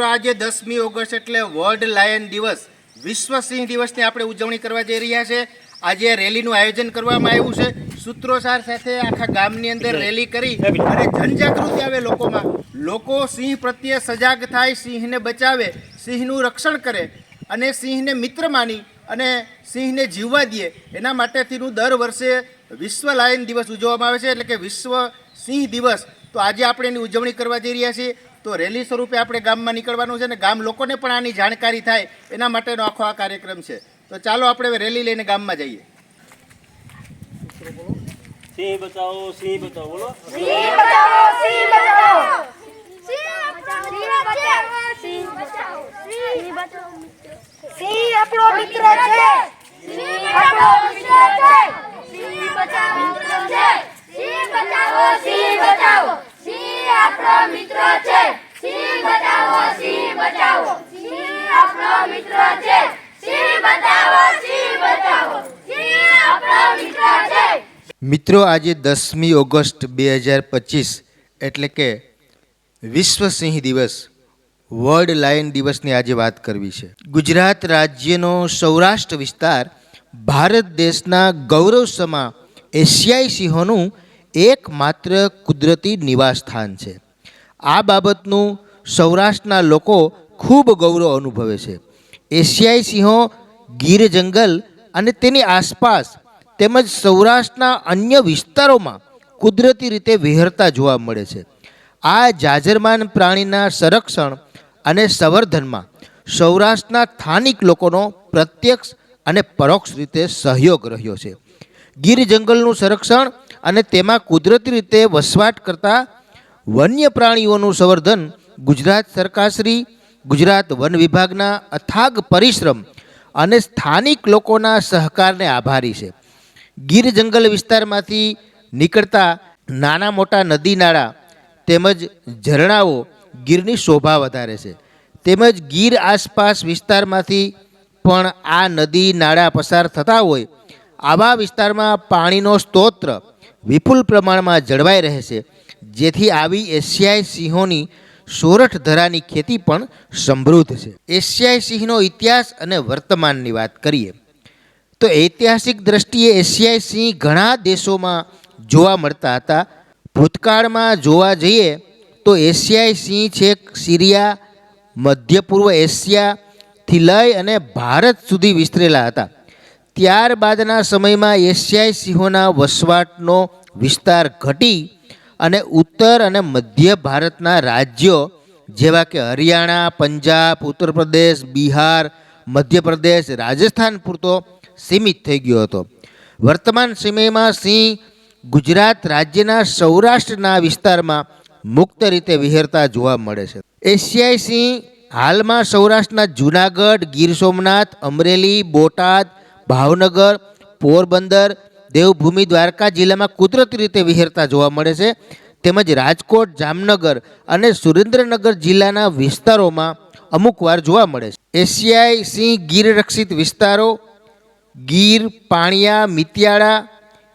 મિત્રો આજે દસમી ઓગસ્ટ એટલે વર્લ્ડ લાયન દિવસ. વિશ્વ સિંહ દિવસની આપણે ઉજવણી કરવા જઈ રહ્યા છે. આજે રેલીનું આયોજન કરવામાં આવ્યું છે. સૂત્રોસાર સાથે આખા ગામની અંદર રેલી કરી અને જનજાગૃતિ આવે લોકોમાં. લોકો સિંહ પ્રત્યે સજાગ થાય સિંહને બચાવે સિંહનું રક્ષણ કરે અને સિંહને મિત્ર માની અને સિંહને જીવવા દે. એના માટેથીનું દર વર્ષે વિશ્વ લાયન દિવસ ઉજવવામાં આવે છે. એટલે કે વિશ્વ સિંહ દિવસ. તો આજે આપણે એની ઉજવણી કરવા જઈ રહ્યા છીએ. તો રેલી સ્વરૂપે આપણે ગામમાં નીકળવાનું છે ને ગામ લોકોને પણ આની જાણકારી થાય એના માટેનો આખો આ કાર્યક્રમ છે. તો ચાલો આપણે રેલી લઈને ગામમાં જઈએ. સિંહ બચાવો સિંહ બચાવો બોલો. સિંહ બચાવો સિંહ બચાવો સિંહ બચાવો સિંહ બચાવો સિંહ બચાવો. સિંહ આપણો મિત્ર છે. સિંહ આપણો મિત્ર છે. સિંહ બચાવો મિત્ર છે. સિંહ બચાવો સિંહ બચાવો. સિંહ આપણો મિત્ર છે. મિત્ર આજે દસમી ઓગસ્ટ બે હજાર પચીસ એટલે કે વિશ્વ સિંહ દિવસ, વર્લ્ડ લાયન દિવસની આજે વાત કરવી છે. ગુજરાત રાજ્યનો સૌરાષ્ટ્ર વિસ્તાર ભારત દેશના ગૌરવસમા એશિયાઈ સિંહોનું એકમાત્ર કુદરતી નિવાસ સ્થાન છે. આ બાબતનું સૌરાષ્ટ્રના લોકો ખૂબ ગૌરવ અનુભવે છે. એશિયાઈ સિંહો, ગીર જંગલ અને તેની આસપાસ તેમજ સૌરાષ્ટ્રના અન્ય વિસ્તારોમાં કુદરતી રીતે વિહરતા જોવા મળે છે. આ જાજરમાન પ્રાણીના સંરક્ષણ અને સંવર્ધનમાં સૌરાષ્ટ્રના સ્થાનિક લોકોનો પ્રત્યક્ષ અને પરોક્ષ રીતે સહયોગ રહ્યો છે. ગીર જંગલનું સંરક્ષણ અને તેમાં કુદરતી રીતે વસવાટ કરતા વન્ય પ્રાણીઓનું સંવર્ધન ગુજરાત સરકારશ્રી ગુજરાત વન વિભાગના અથાગ પરિશ્રમ અને સ્થાનિક લોકોના સહકારને આભારી છે. ગીર જંગલ વિસ્તારમાંથી નીકળતા નાના મોટા નદી નાળા તેમજ ઝરણાઓ ગીરની શોભા વધારે છે. તેમજ ગીર આસપાસ વિસ્તારમાંથી પણ આ નદી નાળા પસાર થતા હોય, આવા વિસ્તારમાં પાણીનો સ્તોત્ર વિપુલ પ્રમાણમાં જળવાઈ રહે છે. જેથી આવી એશિયાઈ સિંહોની સોરઠ ધરાની ખેતી પણ સમૃદ્ધ છે. એશિયાઈ સિંહનો ઇતિહાસ અને વર્તમાનની વાત કરીએ, તો ઐતિહાસિક દ્રષ્ટિએ એશિયાઈ સિંહ ઘણા દેશોમાં જોવા મળતા હતા. ભૂતકાળમાં જોવા જઈએ, તો એશિયાઈ સિંહ છેક સિરિયા, મધ્ય પૂર્વ એશિયાથી લઈ અને ભારત સુધી વિસ્તરેલા હતા. ત્યારબાદના સમયમાં એશિયાઈ સિંહોના વસવાટનો વિસ્તાર ઘટી અને ઉત્તર અને મધ્ય ભારતના રાજ્યો જેવા કે હરિયાણા, પંજાબ ઉત્તર પ્રદેશ બિહાર, મધ્યપ્રદેશ, રાજસ્થાન પૂરતો સીમિત થઈ ગયો હતો. વર્તમાન સમયમાં સિંહ ગુજરાત રાજ્યના સૌરાષ્ટ્રના વિસ્તારમાં મુક્ત રીતે વિહરતા જોવા મળે છે. એશિયાઈ સિંહ હાલમાં સૌરાષ્ટ્રના જૂનાગઢ, ગીર સોમનાથ, અમરેલી, બોટાદ, ભાવનગર, પોરબંદર દેવભૂમિ દ્વારકા જિલ્લામાં કુદરતી રીતે વિહેરતા જોવા મળે છે. તેમજ રાજકોટ, જામનગર અને સુરેન્દ્રનગર જિલ્લાના વિસ્તારોમાં અમુક વાર જોવા મળે છે. એશિયાઈ સિંહ ગીર રક્ષિત વિસ્તારો, ગીર, પાણિયા, મિતિયાળા,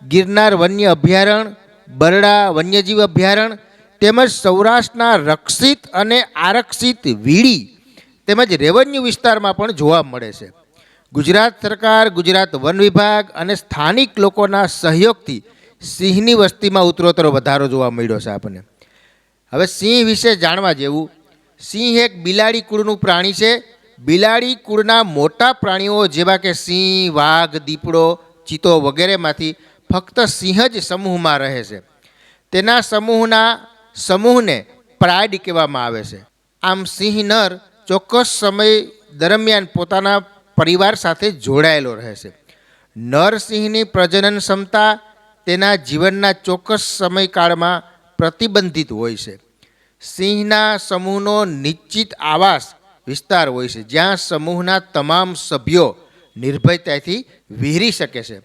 ગિરનાર વન્ય અભયારણ્ય બરડા વન્યજીવ અભયારણ્ય તેમજ સૌરાષ્ટ્રના રક્ષિત અને આરક્ષિત વીડી તેમજ રેવન્યુ વિસ્તારમાં પણ જોવા મળે છે. ગુજરાત સરકાર, ગુજરાત વન વિભાગ અને સ્થાનિક લોકોના સહયોગથી સિંહની વસ્તીમાં ઉત્તરોત્તર વધારો જોવા મળ્યો છે આપણને. હવે સિંહ વિશે જાણવા જેવું, સિંહ એક બિલાડી કુળનું પ્રાણી છે. બિલાડી કુળના મોટા પ્રાણીઓ જેવા કે સિંહ, વાઘ, દીપડો ચિત્તો વગેરેમાંથી ફક્ત સિંહ જ સમૂહમાં રહે છે. તેના સમૂહના સમૂહને પ્રાઇડ કહેવામાં આવે છે. આમ સિંહ નર ચોક્કસ સમય દરમિયાન પોતાના પરિવાર સાથે જોડાયેલો રહે છે. નર પ્રજનન ક્ષમતા તેના જીવનના ચોક્કસ સમયકાળમાં પ્રતિબંધિત હોય છે. સિંહના સમૂહનો નિશ્ચિત આવાસ વિસ્તાર હોય છે, જ્યાં સમૂહના તમામ સભ્યો નિર્ભયતાથી વિહરી શકે છે.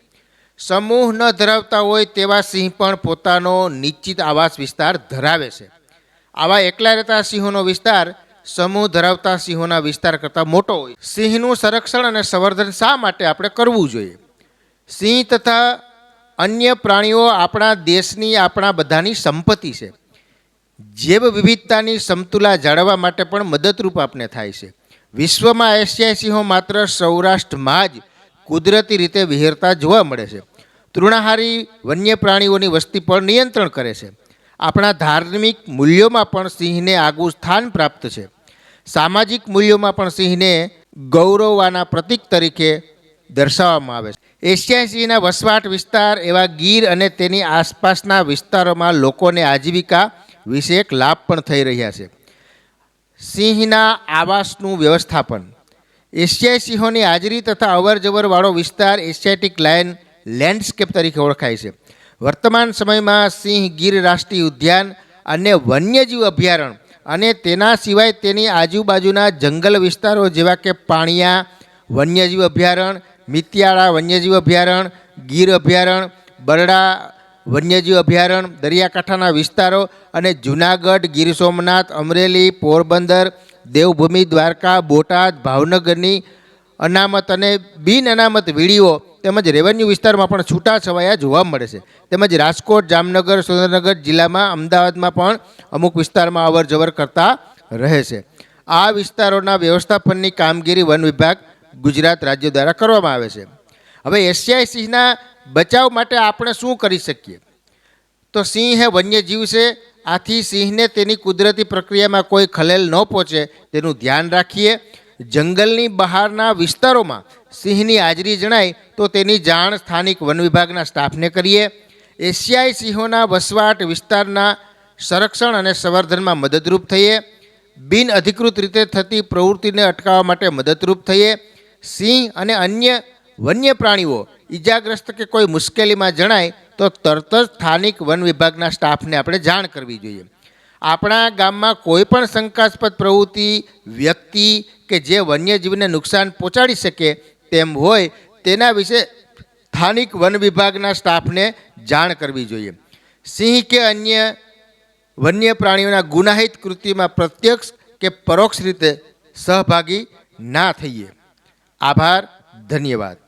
સમૂહ ન ધરાવતા હોય તેવા સિંહ પણ પોતાનો નિશ્ચિત આવાસ વિસ્તાર ધરાવે છે. આવા એકલા રહેતા સિંહોનો વિસ્તાર સમૂહ ધરાવતા સિંહોના વિસ્તાર કરતાં મોટો હોય. સિંહનું સંરક્ષણ અને સંવર્ધન શા માટે આપણે કરવું જોઈએ? સિંહ તથા અન્ય પ્રાણીઓ આપણા દેશની, આપણા બધાની સંપત્તિ છે. જૈવ વિવિધતાની સમતુલા જાળવવા માટે પણ મદદરૂપ આપને થાય છે. વિશ્વમાં એશિયાઈ સિંહો માત્ર સૌરાષ્ટ્રમાં જ કુદરતી રીતે વિહેરતા જોવા મળે છે. તૃણાહારી વન્ય પ્રાણીઓની વસ્તી પર નિયંત્રણ કરે છે. આપણા ધાર્મિક મૂલ્યોમાં પણ સિંહને આગવું સ્થાન પ્રાપ્ત છે. સામાજિક મૂલ્યોમાં પણ સિંહને ગૌરવવાના પ્રતીક તરીકે દર્શાવવામાં આવે છે. એશિયાઈ સિંહના વસવાટ વિસ્તાર એવા ગીર અને તેની આસપાસના વિસ્તારોમાં લોકોને આજીવિકા વિશે એક લાભ પણ થઈ રહ્યા છે. સિંહના આવાસનું વ્યવસ્થાપન. એશિયાઈ સિંહોની હાજરી તથા અવરજવરવાળો વિસ્તાર એશિયાટિક લાયન લેન્ડસ્કેપ તરીકે ઓળખાય છે. વર્તમાન સમયમાં સિંહ ગીર રાષ્ટ્રીય ઉદ્યાન અને વન્યજીવ અભયારણ્ય અને તેના સિવાય તેની આજુબાજુના જંગલ વિસ્તારો જેવા કે પાણિયા, વન્યજીવ અભયારણ્ય, મિતિયાળા વન્યજીવ અભયારણ્ય, ગીર અભયારણ્ય, બરડા વન્યજીવ અભયારણ્ય, દરિયાકાંઠાના વિસ્તારો અને જૂનાગઢ, ગીર સોમનાથ, અમરેલી, પોરબંદર, દેવભૂમિ, દ્વારકા, બોટાદ, ભાવનગરની અનામત અને બિન અનામત વીડીઓ તેમજ રેવન્યુ વિસ્તારમાં પણ છૂટાછવાયા જોવા મળે છે. તેમજ રાજકોટ, જામનગર, સુરેન્દ્રનગર જિલ્લામાં અમદાવાદમાં પણ અમુક વિસ્તારમાં અવર જવર કરતા રહે છે. આ વિસ્તારોના વ્યવસ્થાપનની કામગીરી વન વિભાગ ગુજરાત રાજ્ય દ્વારા કરવામાં આવે છે. હવે એશિયાઈ સિંહના બચાવ માટે આપણે શું કરી શકીએ? તો સિંહ એ વન્યજીવ છે આથી સિંહને તેની કુદરતી પ્રક્રિયામાં કોઈ ખલેલ ન પહોંચે તેનું ધ્યાન રાખીએ. જંગલની બહારના વિસ્તારોમાં સિંહની હાજરી જણાય તો તેની જાણ સ્થાનિક વન વિભાગના સ્ટાફને કરીએ. એશિયાઈ સિંહોના વસવાટ વિસ્તારના સંરક્ષણ અને સંવર્ધનમાં મદદરૂપ થઈએ. બિન અધિકૃત રીતે થતી પ્રવૃત્તિને અટકાવવા માટે મદદરૂપ થઈએ. સિંહ અને અન્ય વન્ય પ્રાણીઓ ઈજાગ્રસ્ત કે કોઈ મુશ્કેલીમાં જણાય તો તરત જ સ્થાનિક વન વિભાગના સ્ટાફને આપણે જાણ કરવી જોઈએ. આપણા ગામમાં કોઈ પણ શંકાસ્પદ પ્રવૃત્તિ, વ્યક્તિ કે જે વન્યજીવને નુકસાન પહોંચાડી શકે તેમ હોય તેના વિશે સ્થાનિક વન વિભાગના સ્ટાફને જાણ કરવી જોઈએ. સિંહ કે અન્ય વન્ય પ્રાણીઓના ગુનાહિત કૃત્યમાં પ્રત્યક્ષ કે પરોક્ષ રીતે સહભાગી ના થઈએ. આભાર, ધન્યવાદ.